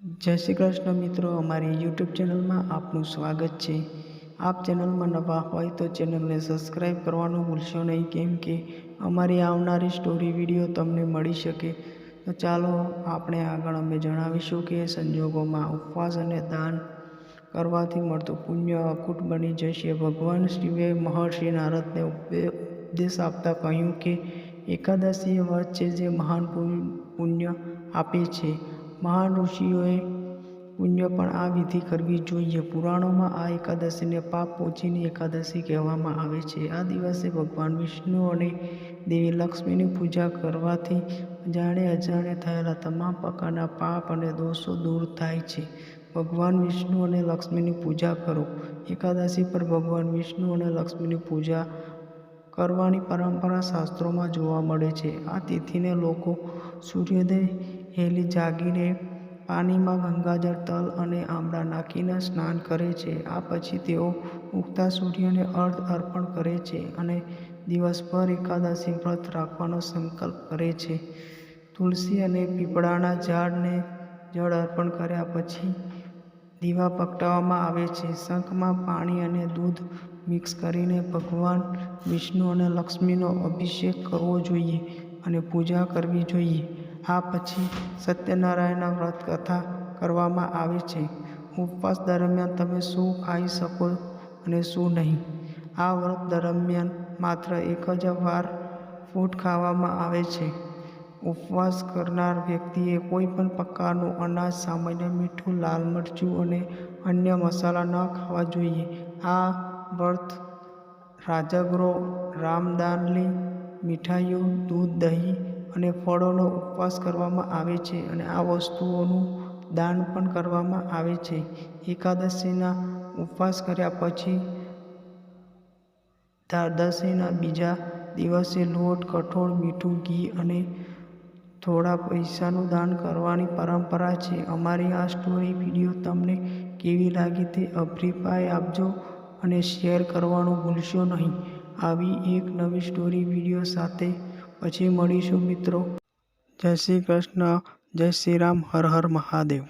જય શ્રી કૃષ્ણ મિત્રો, અમારી યુટ્યુબ ચેનલમાં આપનું સ્વાગત છે. આપ ચેનલમાં નવા હોય તો ચેનલને સબસ્ક્રાઈબ કરવાનું ભૂલશો નહીં, કેમ કે અમારી આવનારી સ્ટોરી વીડિયો તમને મળી શકે. તો ચાલો આપણે આગળ અમે જણાવીશું કે સંજોગોમાં ઉપવાસ અને દાન કરવાથી મળતું પુણ્ય અકૂટ બની જશે. ભગવાન શિવે મહર્ષિ નારદને ઉપદેશ આપતા કહ્યું કે, એકાદશી એ વ્રત છે જે મહાન પુણ્ય આપે છે. મહાન ઋષિઓએ પુણ્ય પણ આ વિધિ કરવી જોઈએ. પુરાણોમાં આ એકાદશીને પાપ પોચીની એકાદશી કહેવામાં આવે છે. આ દિવસે ભગવાન વિષ્ણુ અને દેવી લક્ષ્મીની પૂજા કરવાથી જાણે અજાણે થયેલા તમામ પ્રકારના પાપ અને દોષો દૂર થાય છે. ભગવાન વિષ્ણુ અને લક્ષ્મીની પૂજા કરો. એકાદશી પર ભગવાન વિષ્ણુ અને લક્ષ્મીની પૂજા કરવાની પરંપરા શાસ્ત્રોમાં જોવા મળે છે. આ તિથિને લોકો સૂર્યોદય હેલી જાગીને પાણીમાં ગંગાજળ તલ અને આમળા નાખીને સ્નાન કરે છે. આ પછી તેઓ ઉગતા સૂર્યને અર્ધ અર્પણ કરે છે અને દિવસભર એકાદશી વ્રત રાખવાનો સંકલ્પ કરે છે. તુલસી અને પીપળાના ઝાડને જળ અર્પણ કર્યા પછી દીવા પ્રગટાવવામાં આવે છે. શંખમાં પાણી અને દૂધ મિક્સ કરીને ભગવાન વિષ્ણુ અને લક્ષ્મીનો અભિષેક કરવો જોઈએ અને પૂજા કરવી જોઈએ. આ પછી સત્યનારાયણના વ્રત કથા કરવામાં આવે છે. ઉપવાસ દરમિયાન તમે શું ખાઈ શકો અને શું નહીં? આ વ્રત દરમિયાન માત્ર એક જ વાર ફૂડ ખાવામાં આવે છે. ઉપવાસ કરનાર વ્યક્તિએ કોઈ પણ પ્રકારનું અનાજ, સામાન્ય મીઠું, લાલ મરચું અને અન્ય મસાલા ન ખાવા જોઈએ. આ વ્રત રાજાગ્રો રામદાનલી, મીઠાઈઓ, દૂધ, દહીં અને ફળોનો ઉપવાસ કરવામાં આવે છે અને આ વસ્તુઓનું દાન પણ કરવામાં આવે છે. એકાદશીના ઉપવાસ કર્યા પછી દ્વાદશીના બીજા દિવસે લોટ, કઠોળ, મીઠું, ઘી અને થોડા પૈસાનું દાન કરવાની પરંપરા છે. અમારી આ સ્ટોરી વીડિયો તમને કેવી લાગી તે અભિપ્રાય આપજો અને શેર કરવાનું ભૂલશો નહીં. આવી એક નવી સ્ટોરી વીડિયો સાથે પછી મળીશું મિત્રો. જય શ્રી કૃષ્ણ જય શ્રી રામ હર હર મહાદેવ.